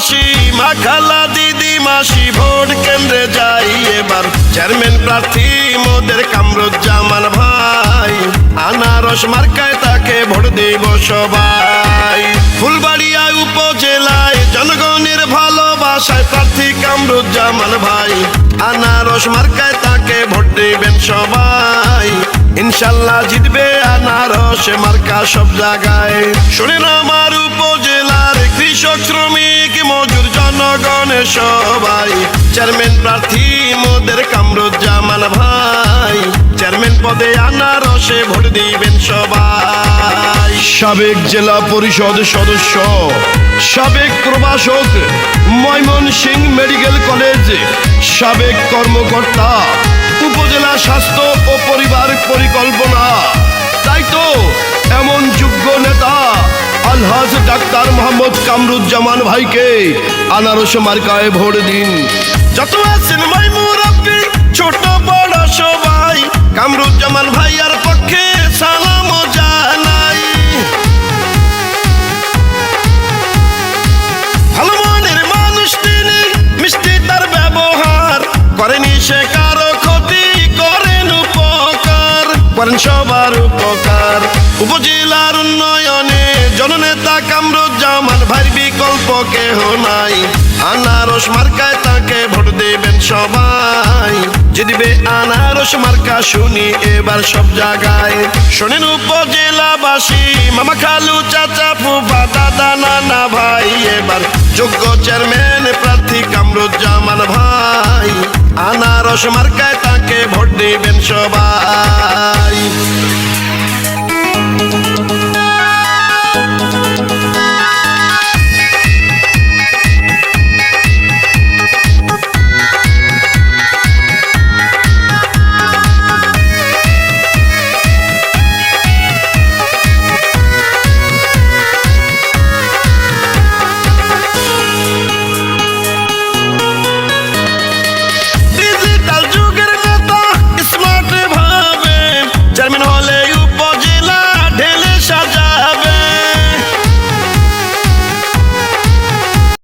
মা খালা দিদি মাসি, ভোট কেন্দ্রে যাই এবার। চেয়ারম্যান প্রার্থী মোদের কামরুজ্জামান ভাই, আনারস মার্কায় তাকে ভোট দেব সবাই। ফুলবাড়িয়া উপজেলায় জনগণের ভালোবাসায় প্রার্থী কামরুজ্জামান ভাই, আনারস মার্কায় তাকে ভোট দেবেন সবাই। ইনশাল্লাহ জিতবে আনারস মার্কা সব জায়গায়। শুনেন আমার উপজেলার কৃষক শ্রমিক মজুর জনগণের সবাই। চেয়ারম্যান প্রার্থী মোদের কামরুজ্জামান ভাই। চেয়ারম্যান পদে আনারসে ভোট দিবেন সবাই। সাবেক জেলা পরিষদ সদস্য, সাবেক প্রভাষক ময়মন সিং মেডিকেল কলেজ, সাবেক কর্মকর্তা, উপজেলা স্বাস্থ্য ও পরিবার পরিকল্পনা। তাই তো আলহাজ ডাক্তার মোহাম্মদ কামরুজ্জামান ভাইকে। আনারস মার্কায় ভোট দিন। যত আছেন ভাই মুরব্বী ছোট বড় সবাই, কামরুজ্জামান ভাইয়ার পক্ষে সালাম জানাই। ভালো মনের মানুষ তিনি, মিষ্টি তার ব্যবহার করেনি সে কারও ক্ষতি, করেন উপকার, করেন সবার উপকার। উপজেলার কেহ নাই। আনারস মার্কায় তাকে ভোট দেবেন সবাই। দিবে আনারস মার্কা, শুনি এবার সব জায়গায়। শোনেন উপজেলাবাসী, মামা খালু চাচা, ফুফা, দাদা, নানা ভাই, এবার যোগ্য চেয়ারম্যান প্রার্থী কামরুজ্জামান ভাই। আনারস মার্কায় তাকে ভোট দিবেন সবাই।